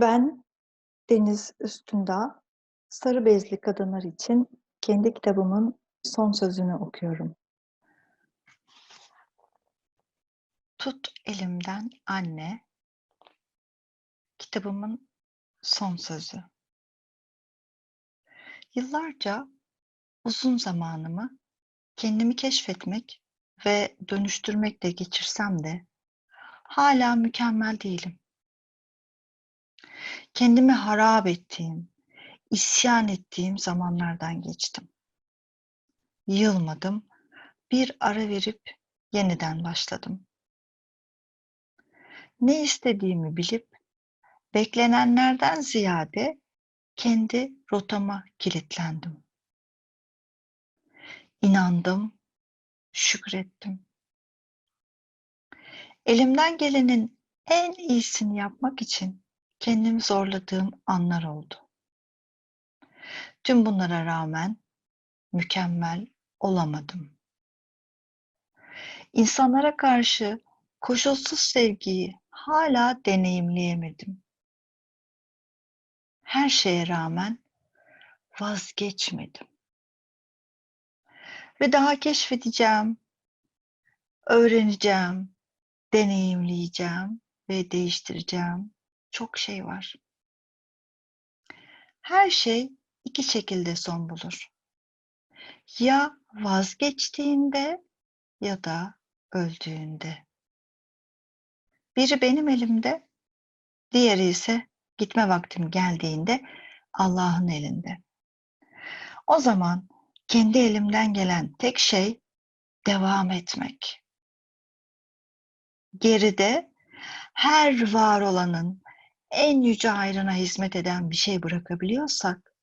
Ben Deniz Üstündağ, Sarı Bezli Kadınlar için kendi kitabımın son sözünü okuyorum. Tut elimden anne, kitabımın son sözü. Yıllarca uzun zamanımı kendimi keşfetmek ve dönüştürmekle geçirsem de hala mükemmel değilim. Kendimi harap ettiğim, isyan ettiğim zamanlardan geçtim. Yılmadım, bir ara verip yeniden başladım. Ne istediğimi bilip beklenenlerden ziyade kendi rotama kilitlendim. İnandım, şükrettim. Elimden gelenin en iyisini yapmak için kendimi zorladığım anlar oldu. Tüm bunlara rağmen mükemmel olamadım. İnsanlara karşı koşulsuz sevgiyi hala deneyimleyemedim. Her şeye rağmen vazgeçmedim. Ve daha keşfedeceğim, öğreneceğim, deneyimleyeceğim ve değiştireceğim çok şey var. Her şey iki şekilde son bulur. Ya vazgeçtiğinde ya da öldüğünde. Biri benim elimde, diğeri ise gitme vaktim geldiğinde Allah'ın elinde. O zaman kendi elimden gelen tek şey devam etmek. Geride her var olanın en yüce ayrına hizmet eden bir şey bırakabiliyorsak,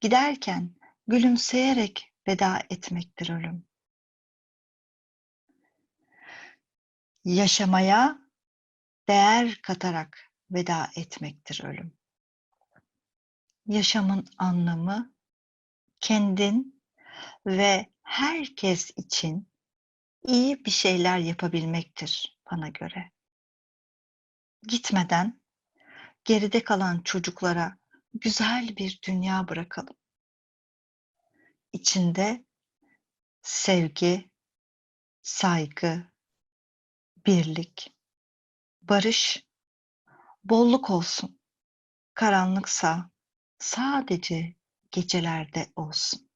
giderken gülümseyerek veda etmektir ölüm. Yaşamaya değer katarak veda etmektir ölüm. Yaşamın anlamı kendin ve herkes için iyi bir şeyler yapabilmektir bana göre. Gitmeden geride kalan çocuklara güzel bir dünya bırakalım. İçinde sevgi, saygı, birlik, barış, bolluk olsun. Karanlıksa sadece gecelerde olsun.